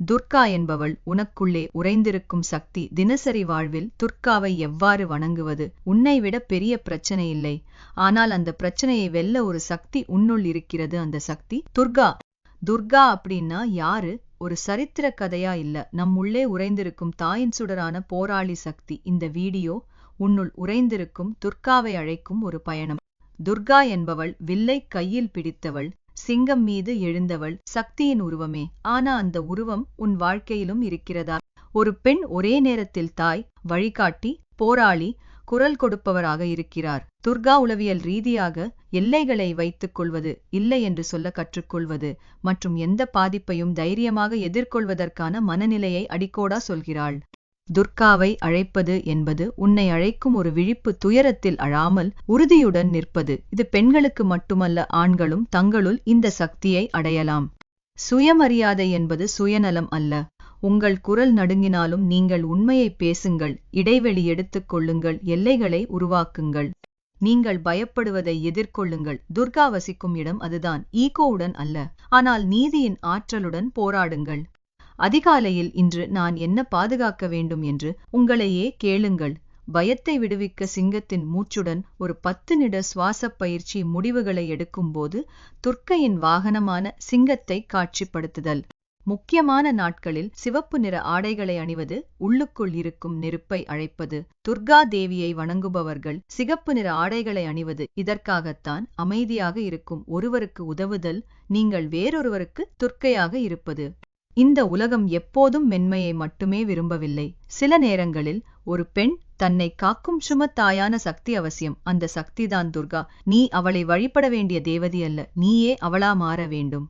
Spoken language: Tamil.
துர்கா என்பவள் உனக்குள்ளே உறைந்திருக்கும் சக்தி தினசரி வாழ்வில் துர்காவை எவ்வாறு வணங்குவது? உன்னை விட பெரிய பிரச்சனை இல்லை. ஆனால் அந்த பிரச்சனையை வெல்ல ஒரு சக்தி உன்னுள் இருக்கிறது. அந்த சக்தி துர்கா துர்கா அப்படின்னா யாரு? ஒரு சரித்திர கதையா இல்ல. நம்முள்ளே உறைந்திருக்கும் தாயின் சுடரான போராளி சக்தி. இந்த வீடியோ உன்னுள் உறைந்திருக்கும் துர்காவை அழைக்கும் ஒரு பயணம். துர்கா என்பவள் வில்லை கையில் பிடித்தவள். சிங்கம் மீது எழுந்தவள் சக்தியின் உருவமே ஆனா அந்த உருவம் உன் வாழ்க்கையிலும் இருக்கிறதா? ஒரு பெண் ஒரே நேரத்தில் தாய் வழிகாட்டி போராளி குரல் கொடுப்பவராக இருக்கிறார். துர்கா உளவியல் ரீதியாக எல்லைகளை வைத்துக் கொள்வது இல்லை என்று சொல்ல கற்றுக்கொள்வது மற்றும் எந்த பாதிப்பையும் தைரியமாக எதிர்கொள்வதற்கான மனநிலையை அடிக்கோடா சொல்கிறாள். துர்காவை அழைப்பது என்பது உன்னை அழைக்கும் ஒரு விழிப்பு துயரத்தில் அழாமல் உறுதியுடன் நிற்பது. இது பெண்களுக்கு மட்டுமல்ல ஆண்களும் தங்களுள் இந்த சக்தியை அடையலாம். சுயமரியாதை என்பது சுயநலம் அல்ல. உங்கள் குரல் நடுங்கினாலும் நீங்கள் உண்மையை பேசுங்கள் இடைவெளி எடுத்துக் கொள்ளுங்கள் எல்லைகளை உருவாக்குங்கள். நீங்கள் பயப்படுவதை எதிர்கொள்ளுங்கள். துர்கா வசிக்கும் இடம் அதுதான் ஈகோவுடன் அல்ல. ஆனால் நீதியின் ஆற்றலுடன் போராடுங்கள். அதிகாலையில் இன்று நான் என்ன பாதுகாக்க வேண்டும் என்று உங்களையே கேளுங்கள். பயத்தை விடுவிக்க சிங்கத்தின் மூச்சுடன் ஒரு பத்து நிட சுவாசப் பயிற்சி முடிவுகளை எடுக்கும்போது துர்க்கையின் வாகனமான சிங்கத்தை காட்சிப்படுத்துதல். முக்கியமான நாட்களில் சிவப்பு நிற ஆடைகளை அணிவது உள்ளுக்குள் இருக்கும் நெருப்பை அழைப்பது. துர்கா தேவியை வணங்குபவர்கள் சிகப்பு நிற ஆடைகளை அணிவது இதற்காகத்தான் அமைதியாக இருக்கும் ஒருவருக்கு உதவுதல் நீங்கள் வேறொருவருக்கு துர்க்கையாக இருப்பது. இந்த உலகம் எப்போதும் மென்மையை மட்டுமே விரும்பவில்லை. சில நேரங்களில் ஒரு பெண் தன்னை காக்கும் சுமத்தாயான சக்தி அவசியம். அந்த சக்திதான் துர்கா. நீ அவளை வழிபட வேண்டிய தேவதி அல்ல. நீயே அவளா மாற வேண்டும்.